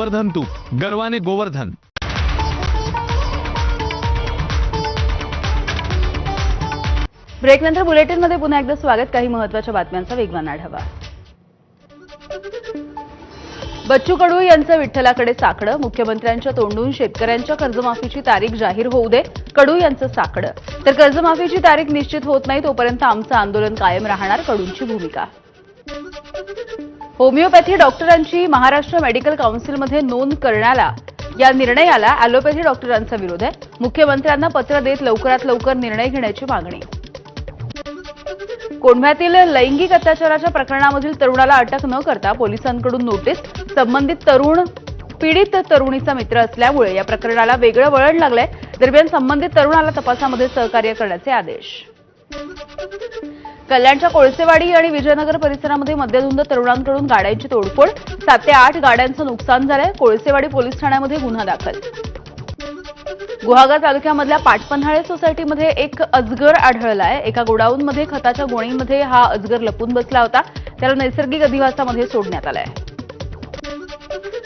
गोवर्धन तूप गर्वाने गोवर्धन. ब्रेकनंतर बुलेटिनमध्ये पुन्हा एकदा स्वागत. काही महत्त्वाच्या बातम्यांचा वेगवान आढावा. बच्चू कडू यांचं विठ्ठलाकडे साकडं. मुख्यमंत्र्यांच्या तोंडून शेतकऱ्यांच्या कर्जमाफीची तारीख जाहीर होऊ दे कडू यांचं साकडं. तर कर्जमाफीची तारीख निश्चित होत नाही तोपर्यंत आमचं आंदोलन कायम राहणार कडूंची भूमिका. होमिओपॅथी डॉक्टरांची महाराष्ट्र मेडिकल काउन्सिलमध्ये नोंद करण्याला या निर्णयाला अॅलोपॅथी डॉक्टरांचा विरोध आहे. मुख्यमंत्र्यांना पत्र देत लवकरात लवकर निर्णय घेण्याची मागणी. कोंढव्यातील लैंगिक अत्याचाराच्या प्रकरणामधील तरुणाला अटक न करता पोलिसांकडून नोटीस. संबंधित तरुण पीडित तरुणीचा मित्र असल्यामुळे या प्रकरणाला वेगळं वळण लागलंय. दरम्यान संबंधित तरुणाला तपासामध्ये सहकार्य करण्याचे आदेश. कल्याणच्या कोळसेवाडी आणि विजयनगर परिसरामध्ये मद्यधुंद तरुणांकडून गाड्यांची तोडफोड. सात ते आठ गाड्यांचं नुकसान झालंय. कोळसेवाडी पोलीस ठाण्यामध्ये गुन्हा दाखल. गुहागर तालुक्यामधल्या पाटपन्हाळे सोसायटीमध्ये एक अजगर आढळलाय. एका गोडाऊनमध्ये खताच्या गोणीमध्ये हा अजगर लपून बसला होता. त्याला नैसर्गिक अधिवासामध्ये सोडण्यात आलाय.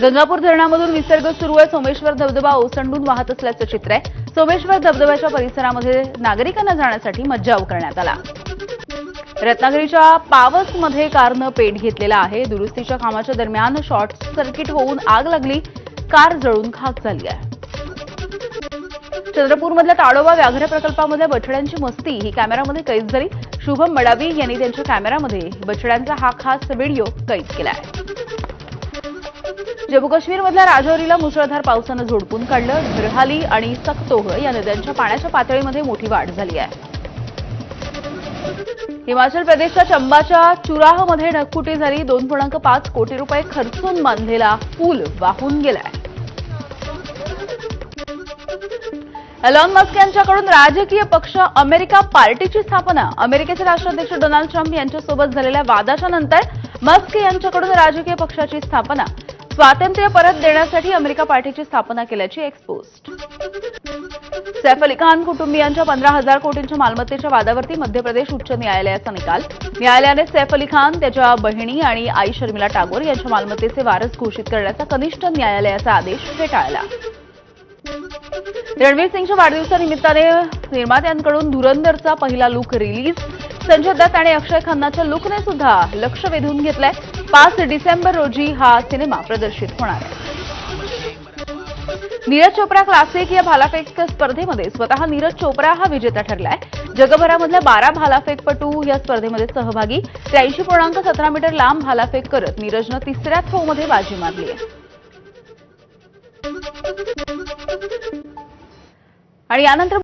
गंगापूर धरणामधून विसर्ग सुरू आहे. सोमेश्वर धबधबा ओसंडून वाहत असल्याचं चित्र आहे. सोमेश्वर धबधब्याच्या परिसरामध्ये नागरिकांना जाण्यासाठी मज्जाव करण्यात आला. रत्नागिरीच्या पावसमध्ये कारनं पेट घेतलेला आहे. दुरुस्तीच्या कामाच्या दरम्यान शॉर्ट सर्किट होऊन आग लागली. कार जळून खाक झाली आहे. चंद्रपूरमधल्या ताडोबा व्याघ्र प्रकल्पामध्ये बछड्यांची मस्ती. ही कॅमेरामध्ये कैद झाली. शुभम मडावी यांनी त्यांच्या कॅमेरामध्ये बछड्यांचा हा खास व्हिडिओ कैद केला आहे. जम्मू काश्मीरमधल्या राजौरीला मुसळधार पावसानं झोडपून काढलं. झरहाली आणि सक्तोह या नद्यांच्या पाण्याच्या पातळीमध्ये मोठी वाढ झाली आहे. हिमाचल प्रदेशच्या चंबाच्या चुराहमध्ये ढगफुटी झाली दोन पूर्णांक पाच कोटी रुपये खर्चून बांधलेला पूल वाहून गेलाय. एलॉन मस्क यांच्याकडून राजकीय पक्ष अमेरिका पार्टीची स्थापना. अमेरिकेचे राष्ट्राध्यक्ष डोनाल्ड ट्रम्प यांच्यासोबत झालेल्या वादाच्या नंतर मस्क यांच्याकडून राजकीय पक्षाची स्थापना. स्वातंत्र्य परत देण्यासाठी अमेरिका पार्टीची स्थापना केल्याची एक्सपोस्ट सैफ अली खान कुटुंबियांच्या पंधरा हजार कोटींच्या मालमत्तेच्या वादावरती मध्य प्रदेश उच्च न्यायालयाचा निकाल. न्यायालयाने सैफ अली खान त्याच्या बहिणी आणि आई शर्मिला टागोर यांच्या मालमत्तेचे वारस घोषित करण्याचा कनिष्ठ न्यायालयाचा आदेश फेटाळला. रणवीर सिंगच्या वाढदिवसानिमित्ताने निर्मात्यांकडून धुरंधरचा पहिला लुक रिलीज संजय दत्त आणि अक्षय खन्नाच्या लुकने सुद्धा लक्ष वेधून घेतलंय. पाच डिसेंबर रोजी हा सिनेमा प्रदर्शित होणार आहे. नीरज चोप्रा क्लासिक या भालाफेक स्पर्धेमध्ये स्वतः नीरज चोप्रा हा विजेता ठरलाय. जगभरामधल्या बारा भालाफेकपटू या स्पर्धेमध्ये सहभागी. त्र्याऐंशी पूर्णांक सतरा मीटर लांब भालाफेक करत नीरजनं तिसऱ्या थ्रोमध्ये बाजी मारली आहे. आणि यानंतर